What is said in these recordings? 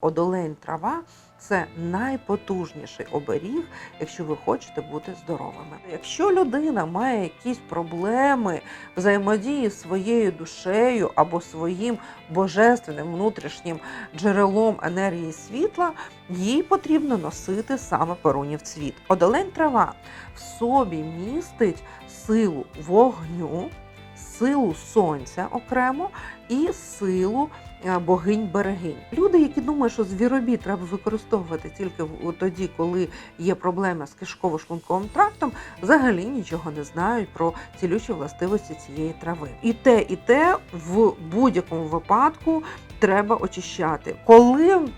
Одолень трава це найпотужніший оберіг, якщо ви хочете бути здоровими. Якщо людина має якісь проблеми взаємодії з своєю душею або своїм божественним внутрішнім джерелом енергії світла, їй потрібно носити саме перунів цвіт. Одолень трава в собі містить силу вогню, силу сонця окремо і силу богинь-берегинь. Люди, які думають, що звіробій треба використовувати тільки тоді, коли є проблема з кишково-шлунковим трактом, взагалі нічого не знають про цілючі властивості цієї трави. І те, і те в будь-якому випадку треба очищати. Коли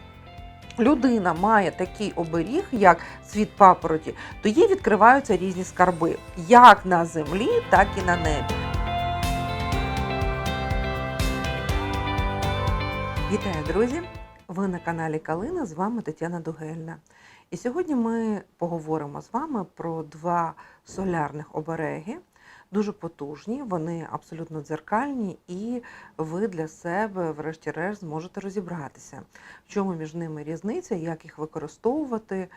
Людина має такий оберіг, як світ папороті, то їй відкриваються різні скарби, як на землі, так і на небі. Вітаю, друзі! Ви на каналі Калина. З вами Тетяна Дугельна. І сьогодні ми поговоримо з вами про два солярних обереги. Дуже потужні, вони абсолютно дзеркальні, і ви для себе, врешті-решт, зможете розібратися, в чому між ними різниця, як їх використовувати.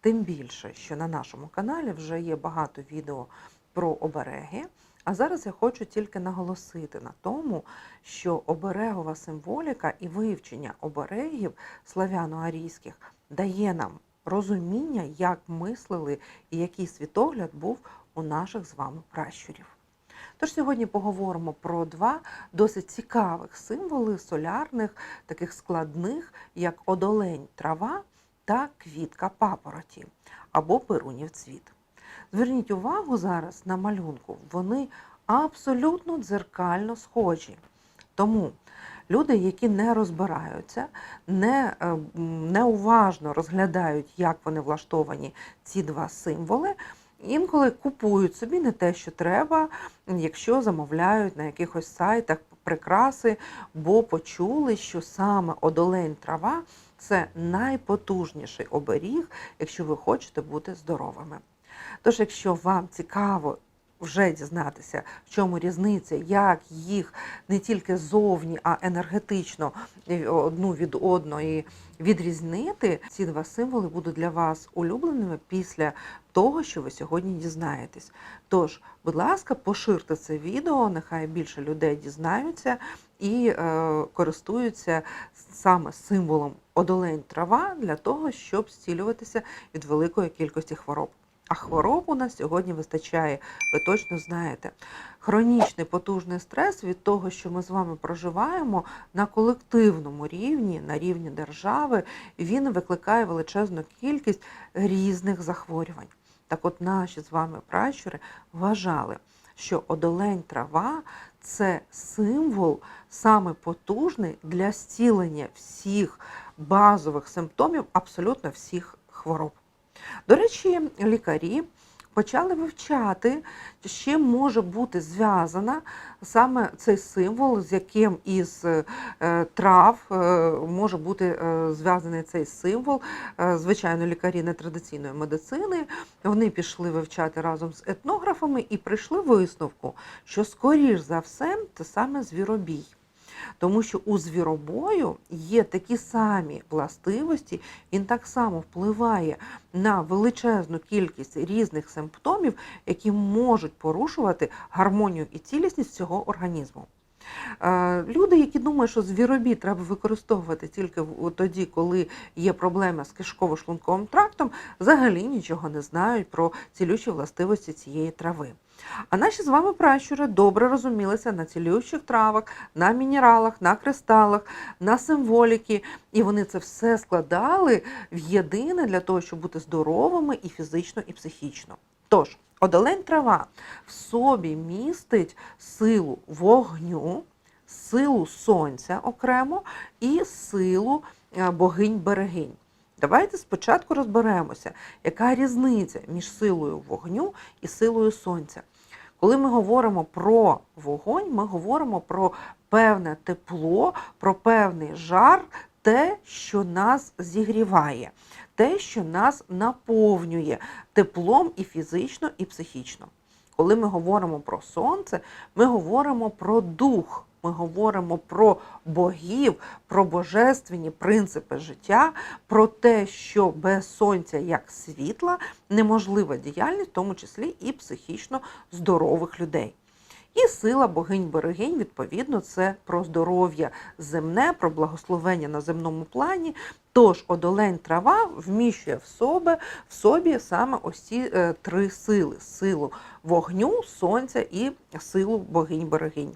Тим більше, що на нашому каналі вже є багато відео про обереги. А зараз я хочу тільки наголосити на тому, що оберегова символіка і вивчення оберегів славяно-арійських дає нам розуміння, як мислили і який світогляд був у наших з вами пращурів. Тож сьогодні поговоримо про два досить цікавих символи солярних, таких складних, як одолень трава та квітка папороті або перунів цвіт. Зверніть увагу зараз на малюнку, вони абсолютно дзеркально схожі. Тому люди, які не розбираються, не, е, м, неуважно розглядають, як вони влаштовані ці два символи, інколи купують собі не те, що треба, якщо замовляють на якихось сайтах прикраси, бо почули, що саме одолень трава це найпотужніший оберіг, якщо ви хочете бути здоровими. Тож, якщо вам цікаво вже дізнатися, в чому різниця, як їх не тільки зовні, а енергетично е, одну від одної відрізнити, ці два символи будуть для вас улюбленими після того, що ви сьогодні дізнаєтесь. Тож, будь ласка, поширте це відео, нехай більше людей дізнаються і е, користуються саме символом одолень трава для того, щоб зцілюватися від великої кількості хвороб. А хвороб у нас сьогодні вистачає, ви точно знаєте. Хронічний потужний стрес від того, що ми з вами проживаємо на колективному рівні, на рівні держави, він викликає величезну кількість різних захворювань. Так от наші з вами пращури вважали, що одолень трава це символ саме потужний для зцілення всіх базових симптомів абсолютно всіх хвороб. До речі, лікарі почали вивчати, з чим може бути зв'язана саме цей символ, з яким із е, трав е, може бути е, зв'язаний цей символ. Звичайно, лікарі нетрадиційної медицини вони пішли вивчати разом з етнографами і прийшли висновку, що скоріш за все це саме звіробій. Тому що у звіробою є такі самі властивості, він так само впливає на величезну кількість різних симптомів, які можуть порушувати гармонію і цілісність цього організму. Е, Люди, які думають, що звіробій треба використовувати тільки тоді, коли є проблема з кишково-шлунковим трактом, взагалі нічого не знають про цілючі властивості цієї трави. А наші з вами пращури добре розумілися на цілючих травах, на мінералах, на кристалах, на символіки, і вони це все складали в єдине для того, щоб бути здоровими і фізично, і психічно. Тож, одолень трава в собі містить силу вогню, силу сонця окремо і силу е, богинь-берегинь. Давайте спочатку розберемося, яка різниця між силою вогню і силою сонця. Коли ми говоримо про вогонь, ми говоримо про певне тепло, про певний жар, те, що нас зігріває, те, що нас наповнює теплом і фізично, і психічно. Коли ми говоримо про сонце, ми говоримо про дух Ми говоримо про богів, про божественні принципи життя, про те, що без сонця як світла неможлива діяльність, в тому числі і психічно здорових людей. І сила богинь-берегинь, відповідно, це про здоров'я земне, про благословення на земному плані. Тож одолень трава вміщує в собі, в собі саме ось ці е, три сили: силу вогню, сонця і силу богинь-берегинь.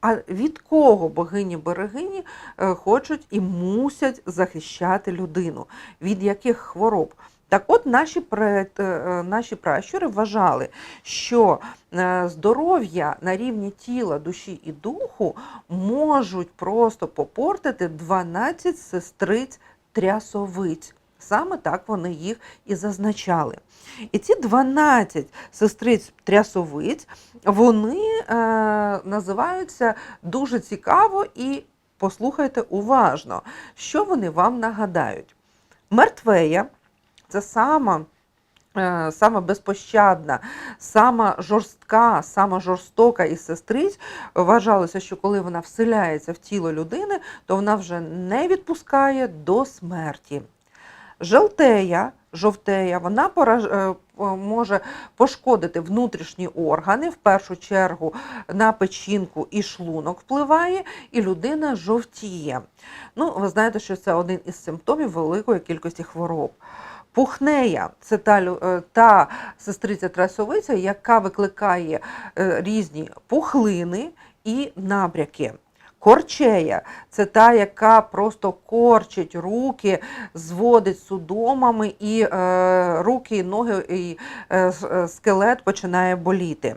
А від кого богині-берегині е, хочуть і мусять захищати людину? Від яких хвороб? Так от наші, е, наші пращури вважали, що е, здоров'я на рівні тіла, душі і духу можуть просто попортити 12 сестриць трясовиць. Саме так вони їх і зазначали. І ці 12 сестриць трясовиць вони е, називаються дуже цікаво і послухайте уважно, що вони вам нагадають. Мертвея це сама. е, Сама безпощадна, сама жорстка, сама жорстока із сестриць вважалося, що коли вона вселяється в тіло людини, то вона вже не відпускає до смерті. Желтея, жовтея, вона пораж... е, може пошкодити внутрішні органи, в першу чергу на печінку і шлунок впливає, і людина жовтіє. Ну, ви знаєте, що це один із симптомів великої кількості хвороб. Пухнея це та, е, та сестриця трасовиця, яка викликає е, різні пухлини і набряки. Корчея це та, яка просто корчить руки, зводить судомами, і е, руки, і ноги, і е, е, скелет починає боліти.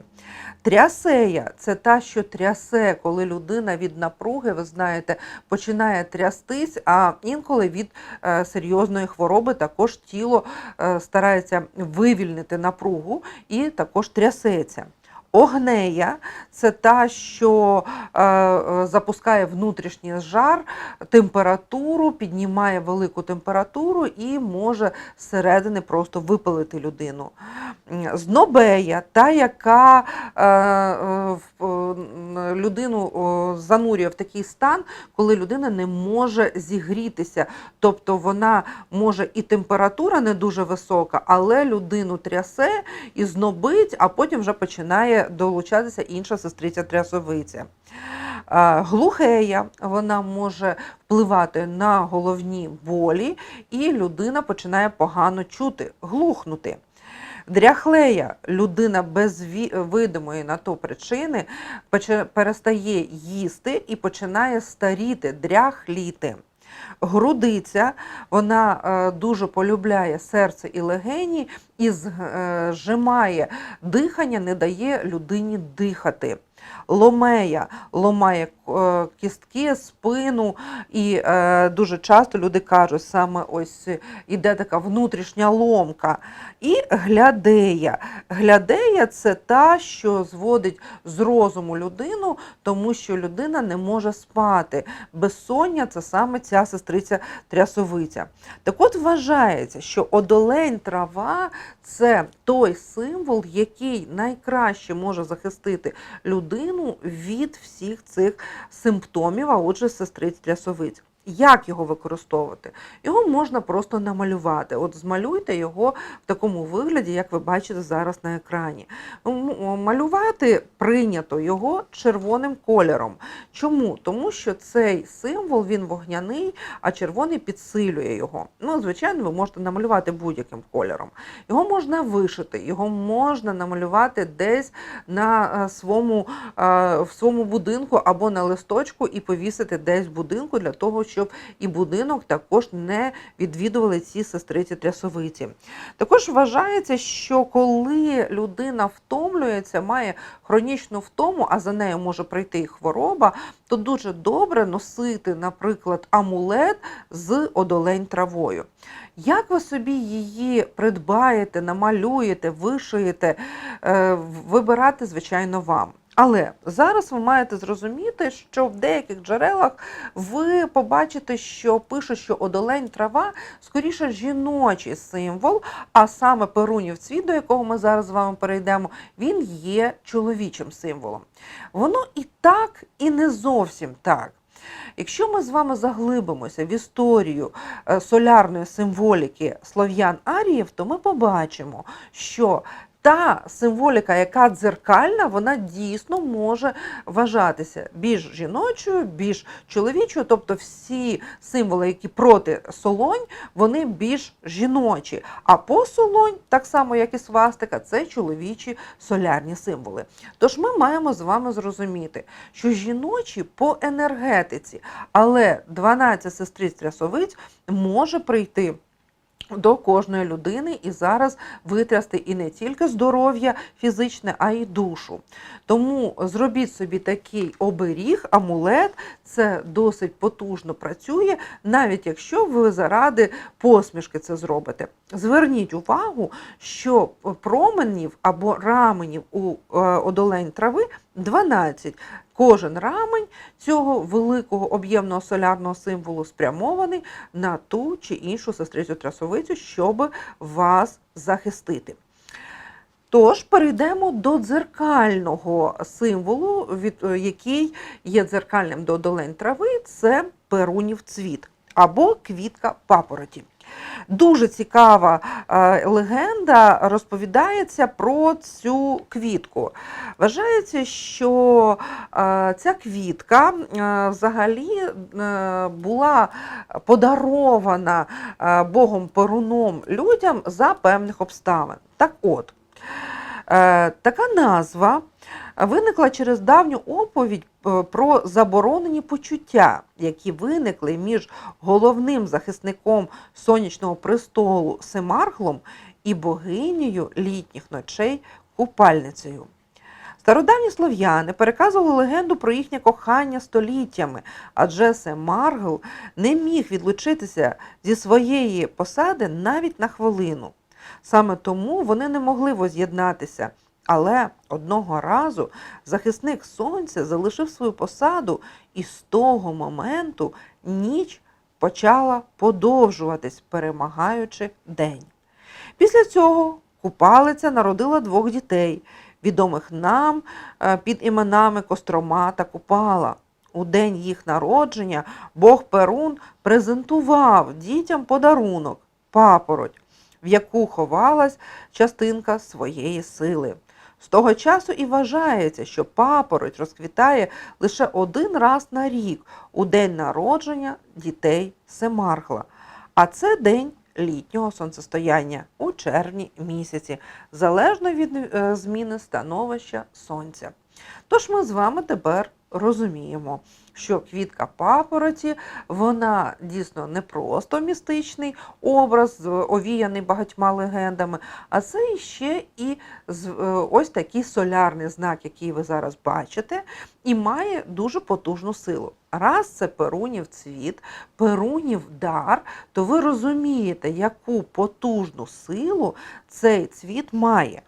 Трясея це та, що трясе, коли людина від напруги, ви знаєте, починає трястись, а інколи від е, серйозної хвороби також тіло е, старається вивільнити напругу і також трясеться. Огнея це та, що е, е, запускає внутрішній жар, температуру, піднімає велику температуру і може зсередини просто випалити людину. Знобея, та, яка е, е, людину о, занурює в такий стан, коли людина не може зігрітися. Тобто вона може і температура не дуже висока, але людину трясе і знобить, а потім вже починає долучатися інша сестриця трясовиця. Глухея вона може впливати на головні болі, і людина починає погано чути, глухнути. Дряхлея людина без видимої на то причини перестає їсти і починає старіти, дряхліти. Грудиця вона е, дуже полюбляє серце і легені і е, зжимає дихання, не дає людині дихати. Ломея ломає е, кістки, спину, і е, дуже часто люди кажуть, саме ось іде така внутрішня ломка. І глядея. Глядея це та, що зводить з розуму людину, тому що людина не може спати. Безсоння це саме ця сестриця трясовиця. Так от вважається, що одолень трава це той символ, який найкраще може захистити людину від всіх цих симптомів, а отже, сестриць трясовиць. Як його використовувати? Його можна просто намалювати. От змалюйте його в такому вигляді, як ви бачите зараз на екрані. Малювати прийнято його червоним кольором. Чому? Тому що цей символ він вогняний, а червоний підсилює його. Ну, звичайно, ви можете намалювати будь-яким кольором. Його можна вишити, його можна намалювати десь на е, своєму, е, в своєму будинку або на листочку і повісити десь в будинку для того, щоб і будинок також не відвідували ці сестриці трясовиці. Також вважається, що коли людина втомлюється, має хронічну втому, а за нею може прийти і хвороба, то дуже добре носити, наприклад, амулет з одолень травою. Як ви собі її придбаєте, намалюєте, вишиєте, е, вибирати, звичайно, вам. Але зараз ви маєте зрозуміти, що в деяких джерелах ви побачите, що пише, що одолень трава скоріше жіночий символ, а саме перунів цвіт, до якого ми зараз з вами перейдемо, він є чоловічим символом. Воно і так, і не зовсім так. Якщо ми з вами заглибимося в історію е, солярної символіки слов'ян аріїв, то ми побачимо, що та символіка, яка дзеркальна, вона дійсно може вважатися більш жіночою, більш чоловічою, тобто всі символи, які проти солонь, вони більш жіночі. А по солонь, так само як і свастика, це чоловічі солярні символи. Тож ми маємо з вами зрозуміти, що жіночі по енергетиці, але 12 сестриць трясовиць може прийти. До кожної людини і зараз витрясти і не тільки здоров'я фізичне, а й душу. Тому зробіть собі такий оберіг, амулет, це досить потужно працює, навіть якщо ви заради посмішки це зробите. Зверніть увагу, що променів або раменів у е, одолень трави 12. Кожен рамень цього великого об'ємного солярного символу спрямований на ту чи іншу сестрицю трясовицю, щоб вас захистити. Тож перейдемо до дзеркального символу, від, е, який є дзеркальним до долень трави, це перунів цвіт або квітка папороті. Дуже цікава е, легенда розповідається про цю квітку. Вважається, що е, ця квітка е, взагалі була подарована Богом Перуном людям за певних обставин. Так от, така назва виникла через давню оповідь е, про заборонені почуття, які виникли між головним захисником сонячного престолу Семарглом і богинею літніх ночей купальницею. Стародавні слов'яни переказували легенду про їхнє кохання століттями, адже Семаргл не міг відлучитися зі своєї посади навіть на хвилину. Саме тому вони не могли воз'єднатися. Але одного разу захисник сонця залишив свою посаду, і з того моменту ніч почала подовжуватись, перемагаючи день. Після цього купалиця народила двох дітей, відомих нам е, під іменами Кострома та Купала. У день їх народження Бог Перун презентував дітям подарунок папороть, в яку ховалась частинка своєї сили. З того часу і вважається, що папороть розквітає лише один раз на рік у день народження дітей Семаргла. А це день літнього сонцестояння у червні місяці, залежно від е, зміни становища сонця. Тож ми з вами тепер розуміємо, що квітка папороті, вона дійсно не просто містичний образ, овіяний багатьма легендами, а це ще і е, ось такий солярний знак, який ви зараз бачите, і має дуже потужну силу. Раз це перунів цвіт, перунів дар, то ви розумієте, яку потужну силу цей цвіт має.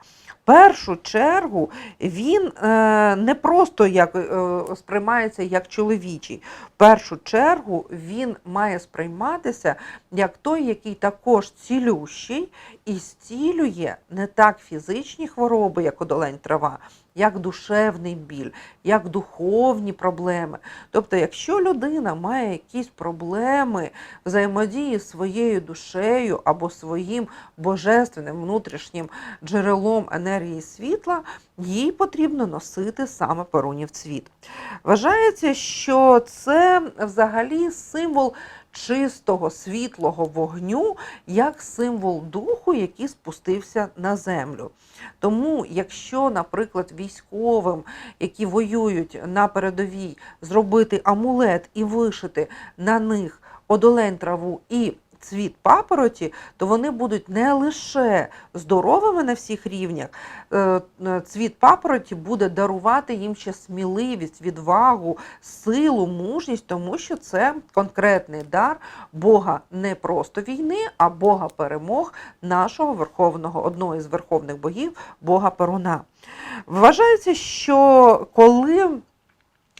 Першу чергу він е, не просто як, е, сприймається як чоловічий. В першу чергу він має сприйматися як той, який також цілющий і зцілює не так фізичні хвороби, як одолень трава, як душевний біль, як духовні проблеми. Тобто, якщо людина має якісь проблеми взаємодії з своєю душею або своїм божественним внутрішнім джерелом енергії світла, їй потрібно носити саме перунів цвіт. Вважається, що це взагалі символ чистого світлого вогню, як символ духу, який спустився на землю. Тому, якщо, наприклад, військовим, які воюють на передовій, зробити амулет і вишити на них одолень траву і цвіт папороті, то вони будуть не лише здоровими на всіх рівнях. е, е, Цвіт папороті буде дарувати їм ще сміливість, відвагу, силу, мужність, тому що це конкретний дар Бога не просто війни, а Бога перемог нашого верховного, одного із верховних богів, Бога Перуна. Вважається, що коли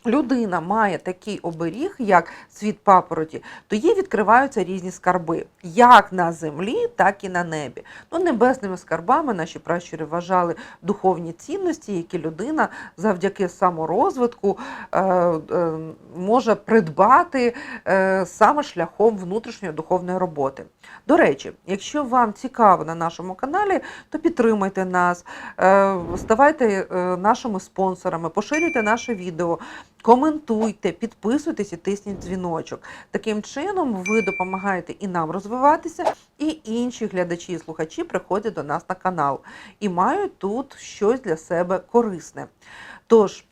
людина має такий оберіг, як світ папороті, то їй відкриваються різні скарби, як на землі, так і на небі. Ну, небесними скарбами наші пращури вважали духовні цінності, які людина завдяки саморозвитку е, е, може придбати е, саме шляхом внутрішньої духовної роботи. До речі, якщо вам цікаво на нашому каналі, то підтримайте нас, е, ставайте е, нашими спонсорами, поширюйте наше відео, коментуйте, підписуйтесь і тисніть дзвіночок. Таким чином ви допомагаєте і нам розвиватися, і інші глядачі і слухачі приходять до нас на канал і мають тут щось для себе корисне. Тож,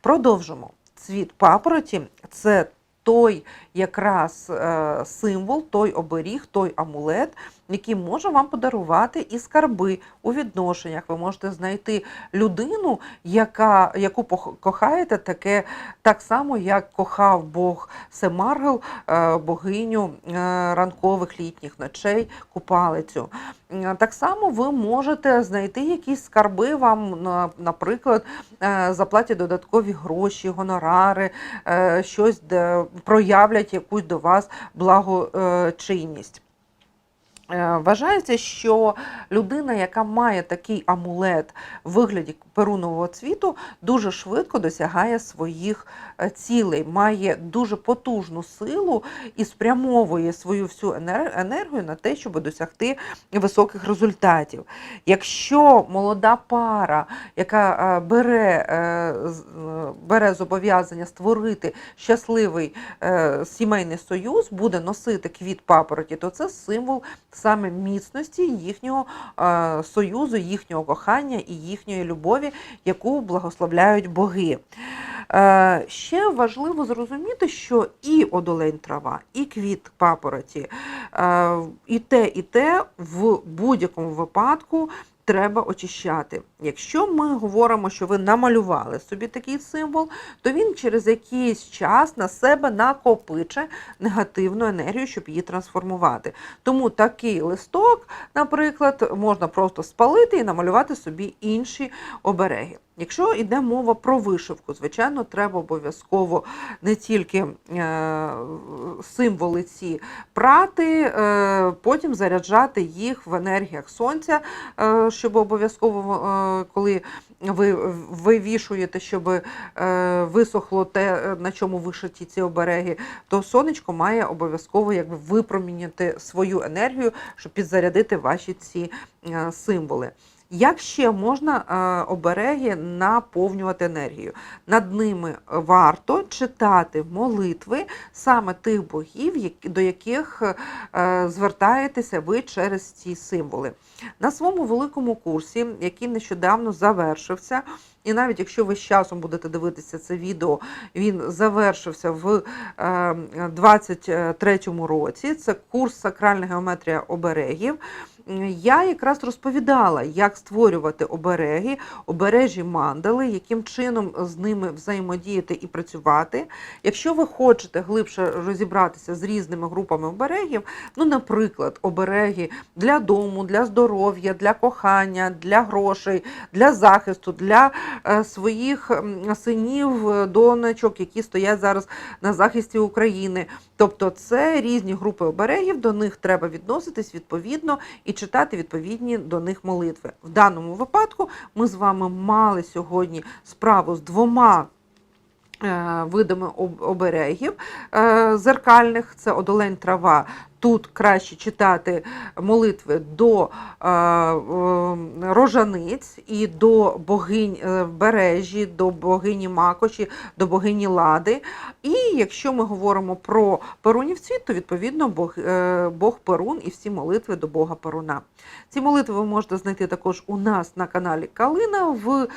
продовжимо. Цвіт папороті це той якраз е, символ, той оберіг, той амулет, який може вам подарувати і скарби у відношеннях. Ви можете знайти людину, яка, яку кохаєте, таке так само, як кохав Бог Семаргел, е, богиню е, ранкових літніх ночей, купалицю. Так само ви можете знайти якісь скарби вам, наприклад, е, заплатять додаткові гроші, гонорари, щось де проявлять якусь до вас благочинність. Е, Вважається, що людина, яка має такий амулет в вигляді перунового цвіту, дуже швидко досягає своїх е, цілей, має дуже потужну силу і спрямовує свою всю енергію на те, щоб досягти високих результатів. Якщо молода пара, яка е, бере, бере зобов'язання створити щасливий сімейний союз, буде носити квіт папороті, то це символ саме міцності їхнього е, союзу, їхнього кохання і їхньої любові, яку благословляють боги. Е, Ще важливо зрозуміти, що і одолень трава, і квіт папороті, е, і те, і те в будь-якому випадку. Треба очищати. Якщо ми говоримо, що ви намалювали собі такий символ, то він через якийсь час на себе накопиче негативну енергію, щоб її трансформувати. Тому такий листок, наприклад, можна просто спалити і намалювати собі інші обереги. Якщо йде мова про вишивку, звичайно, треба обов'язково не тільки е, символи ці прати, е, потім заряджати їх в енергіях сонця, е, щоб обов'язково, коли ви вивішуєте, щоб висохло те, на чому вишиті ці обереги, то сонечко має обов'язково якби випромінити свою енергію, щоб підзарядити ваші ці символи. Як ще можна е, обереги наповнювати енергією? Над ними варто читати молитви саме тих богів, до яких е, звертаєтеся ви через ці символи. На своєму великому курсі, який нещодавно завершився, і навіть якщо ви з часом будете дивитися це відео, він завершився в е, 23-му році. Це курс Сакральна геометрія оберегів. Я якраз розповідала, як створювати обереги, обережі мандали, яким чином з ними взаємодіяти і працювати. Якщо ви хочете глибше розібратися з різними групами оберегів, ну, наприклад, обереги для дому, для здоров'я, для кохання, для грошей, для захисту, для е, своїх синів, донечок, які стоять зараз на захисті України. Тобто це різні групи оберегів, до них треба відноситись відповідно і читати відповідні до них молитви. В даному випадку ми з вами мали сьогодні справу з двома. е, Видами оберегів е, зеркальних це одолень трава. Тут краще читати молитви до е, е, рожаниць і до богинь е, бережі, до богині Макоші, до богині Лади. І якщо ми говоримо про перунів цвіт, то відповідно Бог, Бог Перун і всі молитви до Бога Перуна. Ці молитви ви можете знайти також у нас на каналі Калина в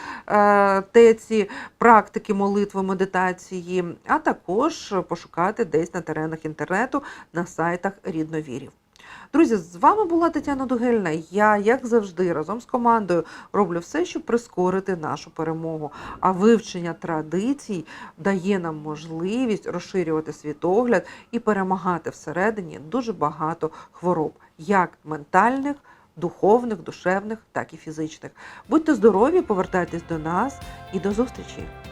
теці практики молитви медитації, а також пошукати десь на теренах інтернету на сайтах рідновірів. Друзі, з вами була Тетяна Дугельна. Я, як завжди, разом з командою роблю все, щоб прискорити нашу перемогу. А вивчення традицій дає нам можливість розширювати світогляд і перемагати всередині дуже багато хвороб, як ментальних, духовних, душевних, так і фізичних. Будьте здорові, повертайтесь до нас і до зустрічі!